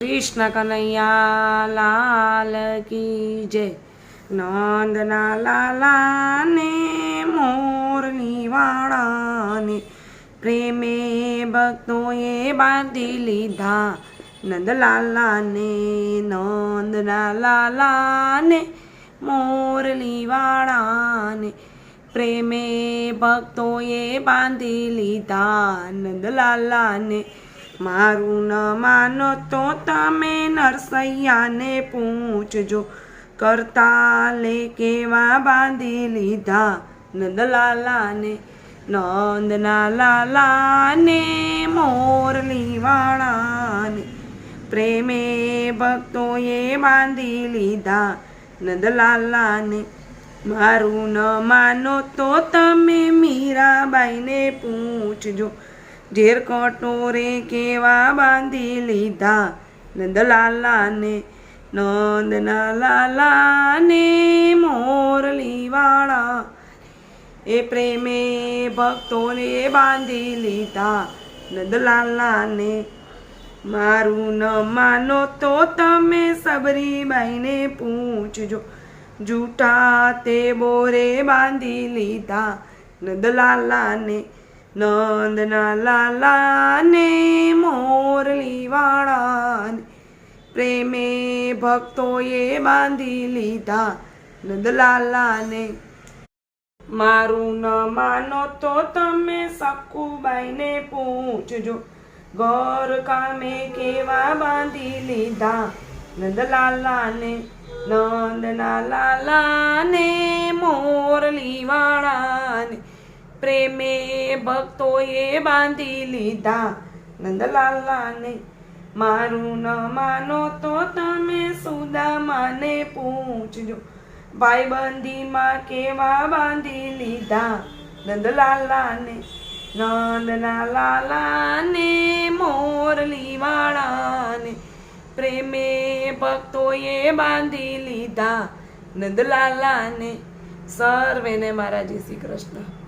કૃષ્ણ કનૈયા લાલ કી જય. નંદના લાલાને મોરની વાળાને પ્રેમે ભક્તોએ બાંધી લીધા. નંદલાલાને, નંદના લાલાને મોરલી વાળાને પ્રેમે ભક્તોએ બાંધી લીધા. નંદલાલાને મારું ન માનો તો તમે નરસૈયાને પૂછજો. કરતા લે કેવા બાંધી લીધા? નંદલાલાને નંદના લાલાને મોરલી વાળાને પ્રેમે ભક્તોએ બાંધી લીધા નંદલાલાને. મારું ન માનો તો તમે મીરાબાઈને પૂછજો. ઝેર કટોરે કેવા બાંધી લીધા? નંદલાલાને નંદના લાલાને મોરલીવાળા એ પ્રેમે ભક્તોને બાંધી લીધા. નંદલાલાને, મારું ન માનો તો તમે સબરીબાઈને પૂછજો. જૂઠા તે બોરે બાંધી લીધા. નંદલાલાને નંદના લાલાને મોરલી વાળાને પ્રેમે ભક્તોએ બાંધી લીધા નંદલાલાને મારું ન માનો તો તમે સકુબાઈને પૂછજો, ઘર કામે કેવા બાંધી લીધા નંદલાલાને નંદના લાલાને મોરલી વાળાને પ્રેમે ભક્તોએ બાંધી લીધા. નંદલાલાને મારું ન માનો તો તમે સુદામાને પૂછજો. ભાઈબંધીમાં કેવા બાંધી લીધા? નંદલાલાને નંદના લાલાને મોરલી વાળાને પ્રેમે ભક્તોએ બાંધી લીધા. નંદલાલાને, સર્વેને મારા જય શ્રી કૃષ્ણ.